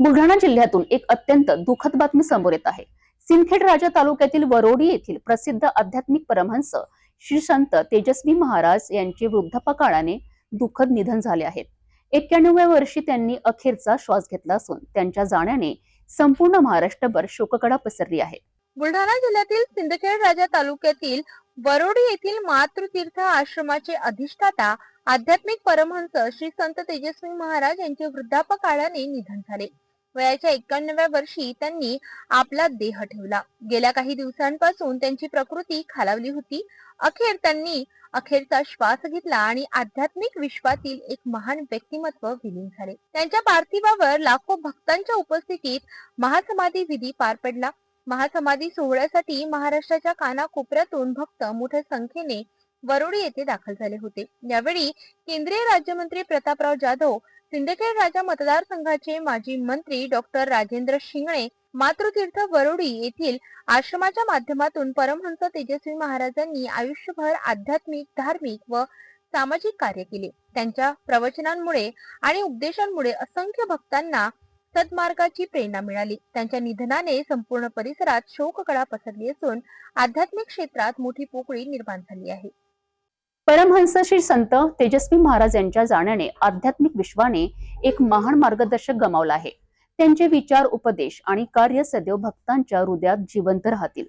बुलढाणा जिल्ह्यातून एक अत्यंत दुःखद बातमी समोर येत आहे. सिंदखेड राजा तालुक्यातील वरोडी येथील प्रसिद्ध आध्यात्मिक परमहंस श्री संत तेजस्वी महाराज यांचे वृद्धापकाळाने दुःखद निधन झाले आहेत. एक्क्याण्णव्या वर्षी त्यांनी अखेरचा श्वास घेतला असून त्यांच्या जाण्याने संपूर्ण महाराष्ट्रभर शोककडा पसरली आहे. बुलढाणा जिल्ह्यातील सिंदखेड राजा तालुक्यातील वरोडी येथील मातृतीर्थ आश्रमाचे अधिष्ठाता आध्यात्मिक परमहंस श्री संत तेजस्वी महाराज यांचे वृद्धापकाळाने निधन झाले. वयाच्या एक्क्याण्णव्या वर्षी त्यांनी आपला देह ठेवला. गेल्या काही दिवसांपासून त्यांची प्रकृती खालावली होती. अखेर त्यांनी अखेरचा श्वास घेतला आणि आध्यात्मिक विश्वातील एक महान व्यक्तिमत्व विलीन झाले. त्यांच्या पार्थिवावर लाखो भक्तांच्या उपस्थितीत महासमाधी विधी पार पडला. महासमाधी सोहळ्यासाठी महाराष्ट्राच्या कानाकोपऱ्यातून भक्त मोठ्या संख्येने वरुडी येथे दाखल झाले होते. यावेळी केंद्रीय राज्यमंत्री प्रतापराव जाधव सिंदखेड राजा मतदारसंघाचे माजी मंत्री डॉक्टर राजेंद्र शिंगणे मातृतीर्थ वरुडी येथील आश्रमाच्या माध्यमातून परमहंस तेजस्वी महाराजांनी आयुष्यभर आध्यात्मिक धार्मिक व सामाजिक कार्य केले. त्यांच्या प्रवचनांमुळे आणि उपदेशांमुळे असंख्य भक्तांना सद्मार्गाची प्रेरणा मिळाली. त्यांच्या निधनाने संपूर्ण परिसरात शोककळा पसरली असून आध्यात्मिक क्षेत्रात मोठी पोकळी निर्माण झाली आहे. परमहंस श्री संत तेजस्वी महाराज यांच्या जाण्याने आध्यात्मिक विश्वाने एक महान मार्गदर्शक गमावला आहे. त्यांचे विचार उपदेश आणि कार्य सदैव भक्तांच्या हृदयात जिवंत राहतील.